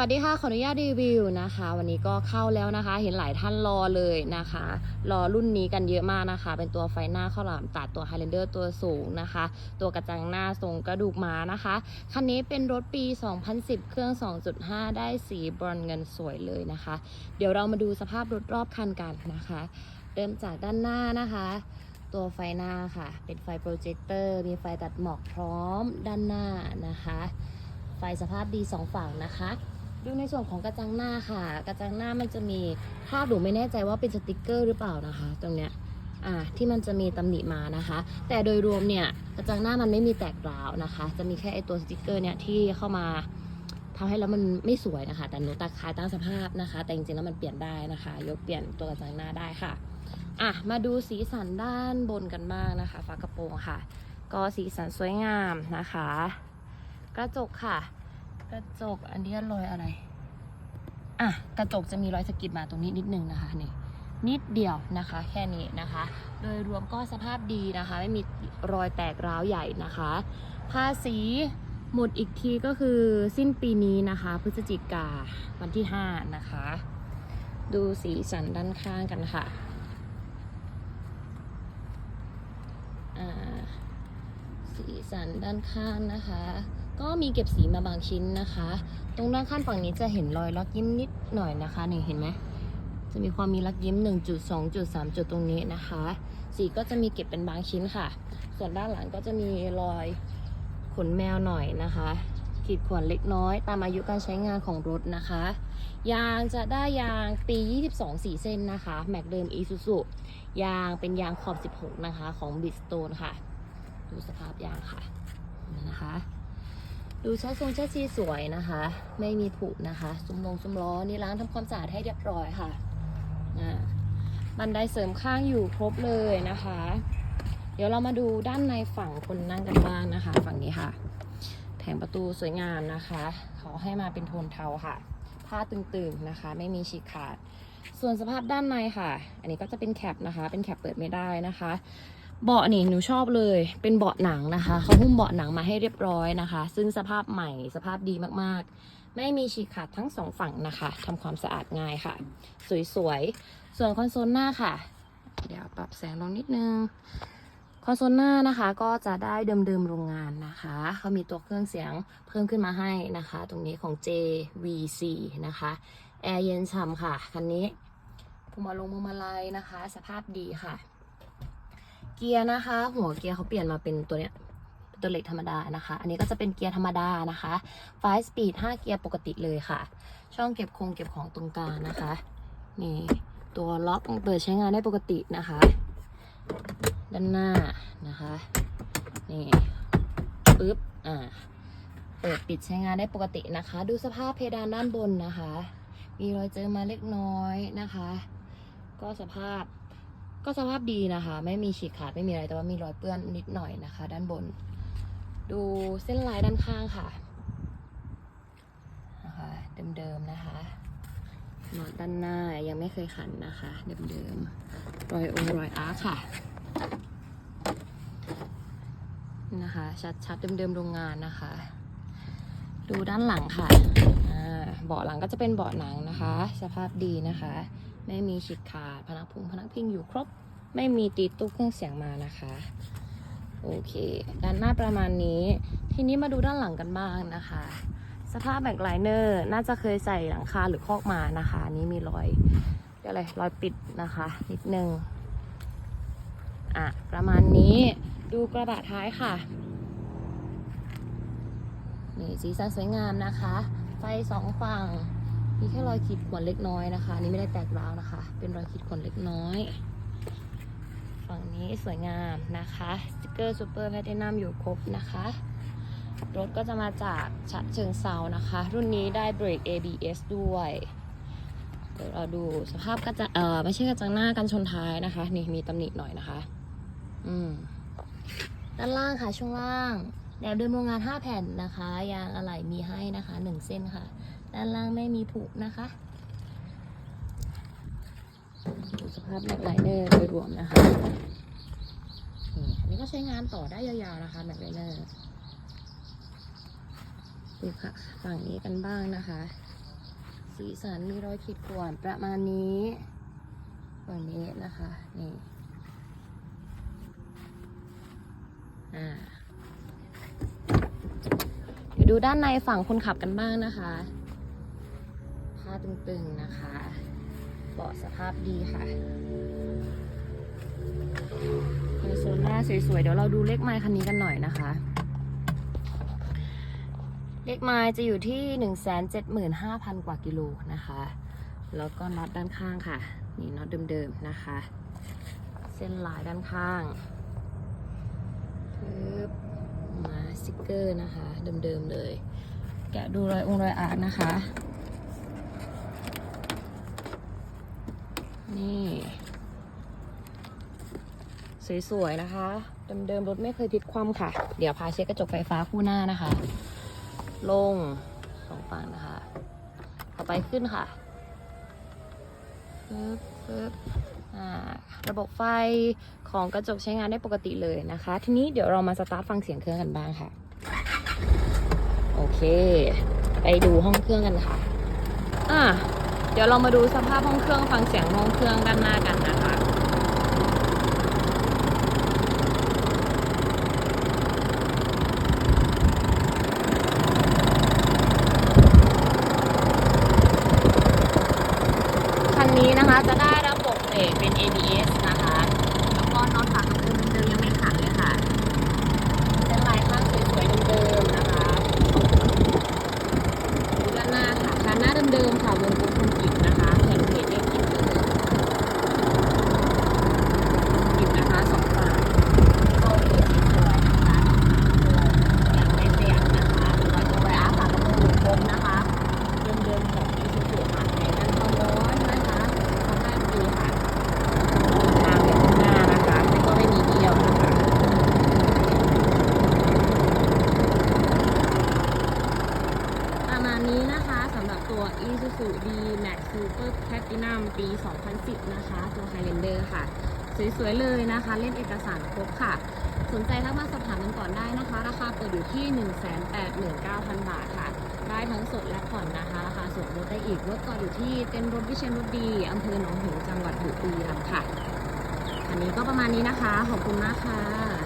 วัสดีค่ะ ขออนุญาตรีวิวนะคะ วันนี้ก็เข้าแล้วนะคะ เห็นหลายท่านรอเลยนะคะ รอรุ่นนี้กันเยอะมากนะคะ เป็นตัวไฟหน้าข้าวหลามตัดตัว Highlander ตัวสูงนะคะ ตัวกระจังหน้าทรงกระดูกม้านะคะ คันนี้เป็นรถปี 2010 เครื่อง 2.5 ได้สีบรอนเงินสวยเลยนะคะ เดี๋ยวเรามาดูสภาพรถรอบคันกันนะคะ เริ่มจากด้านหน้านะคะตัวไฟหน้าค่ะ เป็นไฟโปรเจคเตอร์ มีไฟตัดหมอกพร้อมด้านหน้านะคะ ไฟสภาพดีสองฝั่งนะคะ ดูในส่วนของกระจังหน้าค่ะ กระจังหน้ามันจะมีภาพหนูไม่แน่ใจว่าเป็นสติกเกอร์หรือเปล่านะคะ ตรงเนี้ยอ่าที่มันจะมีตำหนิมานะคะ แต่โดยรวมเนี่ยกระจังหน้ามันไม่มีแตกร้าวนะคะ จะมีแค่ไอตัวสติกเกอร์เนี่ยที่เข้ามาทำให้แล้วมันไม่สวยนะคะ แต่หนูตัดขายตามสภาพนะคะ แต่จริงๆแล้วมันเปลี่ยนได้นะคะ ยกเปลี่ยนตัวกระจังหน้าได้ค่ะอะมาดูสีสันด้านบนกันบ้างนะคะฝากระโปรงค่ะ ก็สีสันสวยงามนะคะ กระจกค่ะ กระจกอันนี้รอยอะไร อะ กระจกจะมีรอยสะกิดมาตรงนี้นิดนึงนะคะนี่นิดเดียวนะคะแค่นี้นะคะ โดยรวมก็สภาพดีนะคะ ไม่มีรอยแตกร้าวใหญ่นะคะภาษีหมดอีกทีก็คือสิ้นปีนี้นะคะ พฤศจิกาวันที่ 5 นะคะ ดูสีสันด้านข้างกันค่ะอ่าสีสันด้านข้างนะคะ ก็มีเก็บสีมาบางชิ้นนะคะ ตรงด้านข้างฝั่งนี้จะเห็นรอยลักยิ้มนิดหน่อยนะคะนี่เห็นไหมจะมีความมีลักยิ้ม 1 จุด 2 จุด 3 จุดตรงนี้นะคะ สีก็จะมีเก็บเป็นบางชิ้นค่ะ ส่วนด้านหลังก็จะมีรอยขนแมวหน่อยนะคะ ขีดข่วนเล็กน้อย ตามอายุการใช้งานของรถนะคะ ยางจะได้ยางปี 22 4เส้นนะคะ แม็กเดิม e s u s u ยางเป็นยางขอบ 16 นะคะ ของ Bridgestone ค่ะ ดูสภาพยางค่ะนะคะ ดูชัดทรงชัดซีสวยนะคะ ไม่มีผุนะคะซุ้มลงซุ้มล้อนี่ล้างทำความสะอาดให้เรียบร้อยค่ะบันไดเสริมข้างอยู่ครบเลยนะคะ เดี๋ยวเรามาดูด้านในฝั่งคนนั่งกันบ้างนะคะ ฝั่งนี้ค่ะแถมประตูสวยงามนะคะเขาให้มาเป็นโทนเทาค่ะ ผ้าตึงๆนะคะ ไม่มีฉีกขาด ส่วนสภาพด้านในค่ะ อันนี้ก็จะเป็นแคปนะคะ เป็นแคปเปิดไม่ได้นะคะ เบาะนี่หนูชอบเลย เป็นเบาะหนังนะคะเขาหุ้มเบาะหนังมาให้เรียบร้อยนะคะ ซึ่งสภาพใหม่สภาพดีมากๆ ไม่มีฉีกขาดทั้งสองฝั่งนะคะทำความสะอาดง่ายค่ะ สวยๆ ส่วนคอนโซลหน้าค่ะ เดี๋ยวปรับแสงลงนิดนึงคอนโซลหน้านะคะก็จะได้เดิมๆโรงงานนะคะเขามีตัวเครื่องเสียงเพิ่มขึ้นมาให้นะคะ ตรงนี้ของ JVC นะคะแอร์เย็นฉ่ำค่ะ คันนี้พวงมาลงพวงมาลัยนะคะ สภาพดีค่ะ เกียร์นะคะ หัวเกียร์เขาเปลี่ยนมาเป็นตัวเนี้ยเป็นตัวเหล็กธรรมดานะคะ อันนี้ก็จะเป็นเกียร์ธรรมดานะคะ5 speed 5เกียร์ปกติเลยค่ะ ช่องเก็บคงเก็บของตรงกลางนะคะ นี่ตัวล็อกเปิดใช้งานได้ปกตินะคะ ด้านหน้านะคะ นี่ปึ๊บ อ่า เปิดปิดใช้งานได้ปกตินะคะ ดูสภาพเพดานด้านบนนะคะ มีรอยเจอมาเล็กน้อยนะคะ ก็สภาพ ก็สภาพดีนะคะ ไม่มีฉีกขาดไม่มีอะไรแต่ว่ามีรอยเปื้อนนิดหน่อยนะคะ ด้านบน ดูเส้นลายด้านข้างค่ะนะคะเดิมๆนะคะน็อตด้านหน้ายังไม่เคยขันนะคะ เดิมๆรอยโอรอยอาร์คค่ะนะคะ ชัดๆเดิมๆโรงงานนะคะ ดูด้านหลังค่ะเบาะหลังก็จะเป็นเบาะหนังนะคะ สภาพดีนะคะ ไม่มีฉีกขาดพนักพุงพนักพิงอยู่ครบ ไม่มีตีตู้เครื่องเสียงมานะคะโอเค ด้านหน้าประมาณนี้ ทีนี้มาดูด้านหลังกันบ้างนะคะ สภาพแบ็คไลเนอร์น่าจะเคยใส่หลังคาหรือคอกมานะคะนนี้มีรอยเรียกอะไรรอยปิดนะคะ นิดนึงอะประมาณนี้ดูกระบะท้ายค่ะนี่สีสันสวยงามนะคะ ไฟสองฝั่ง มีแค่รอยขีดข่วนเล็กน้อยนะคะอันนี่ไม่ได้แตกร้าวนะคะ เป็นรอยขีดข่วนเล็กน้อย ฝั่งนี้สวยงามนะคะสติกเกอร์ซูเปอร์แพลตินัมอยู่ครบนะคะรถก็จะมาจากฉะเชิงเซานะคะ รุ่นนี้ได้เบรก ABS ด้วย เดี๋ยวเราดูสภาพกระจะเออไม่ใช่กระจังหน้ากันชนท้ายนะคะ นี่มีตำหนิหน่อยนะคะ อืมด้านล่างค่ะช่วงล่างแหนบเดิมโรงงาน 5 แผ่นนะคะ ยางอะไหล่มีให้นะคะ 1 เส้นค่ะ ด้านล่างไม่มีผุนะคะดูสภาพแม็กไลเนอร์โดยรวมนะคะนี่อันนี้ก็ใช้งานต่อได้ยาวๆนะคะแม็กไลเนอร์ดูค่ะฝั่งนี้กันบ้างนะคะ สีสันมีรอยขีดข่วนประมาณนี้ฝั่งนี้นะคะนี่อ่าเดี๋ยวดูด้านในฝั่งคนขับกันบ้างนะคะ ตึงๆนะคะเบาะสภาพดีค่ะในโซนหน้าสวยๆ เดี๋ยวเราดูเลขไมล์คันนี้กันหน่อยนะคะ เลขไมล์จะอยู่ที่175,000กว่ากิโลนะคะ แล้วก็น็อตด้านข้างค่ะ นี่น็อตเดิมๆนะคะ เส้นลายด้านข้างปึ๊บมาสติกเกอร์นะคะ เดิมๆเลย แกะดูรอยองรอยอาร์นะคะ นี่ สวยๆนะคะ เดิมๆรถไม่เคยพลิกคว่ำค่ะ เดี๋ยวพาเช็คกระจกไฟฟ้าคู่หน้านะคะ ลงสองฝั่งนะคะ ต่อไปขึ้นค่ะปึ๊บปึ๊บอ่าระบบไฟของกระจกใช้งานได้ปกติเลยนะคะ ทีนี้เดี๋ยวเรามาสตาร์ทฟังเสียงเครื่องกันบ้างค่ะ โอเค ไปดูห้องเครื่องกันค่ะ อะ เดี๋ยวเรามาดูสภาพห้องเครื่องฟังเสียงห้องเครื่องด้านหน้ากันนะคะคันนี้นะคะจะได้ระบบเบรกเป็น ABS นะคะ แล้วก็น็อตฝากระโปรงเดิมๆยังไม่ขันเลยค่ะเส้นลายข้างสวยๆเดิมๆนะคะดูด้านหน้าค่ะคันหน้าเดิมๆค่ะวงกลมคอนกรีตนะคะแผ่นเพจเรียกกินเลยกินนะคะสองฝั่งก็เรียกสวยๆนะคะอย่างไม่เสียงนะคะรอยตัวอาฝากระโปรงกลมนะคะ เดิมๆของอีซูซูค่ะในกันความร้อนนะคะสภาพดีค่ะทางแบบข้างหน้านะคะแล้วก็ไม่มีเบี้ยวนะคะ ประมาณนี้นะคะสำหรับตัว Isuzu D-Max Super Platinum ปี 2010 นะคะ ตัว Highlander ค่ะ สวยๆ เลยนะคะ เล่นเอกสารครบค่ะ สนใจทักมาสอบถามกันก่อนได้นะคะ ราคาเปิดอยู่ที่ 189,000 บาทค่ะ ได้ทั้งสดและผ่อนนะคะ ราคาส่วนลดได้อีกรถจอดอยู่ที่เต็นรถวิเชียนรถดีอำเภอหนองหงส์จังหวัดบุรีรัมย์ค่ะ อันนี้ก็ประมาณนี้นะคะ ขอบคุณมากค่ะ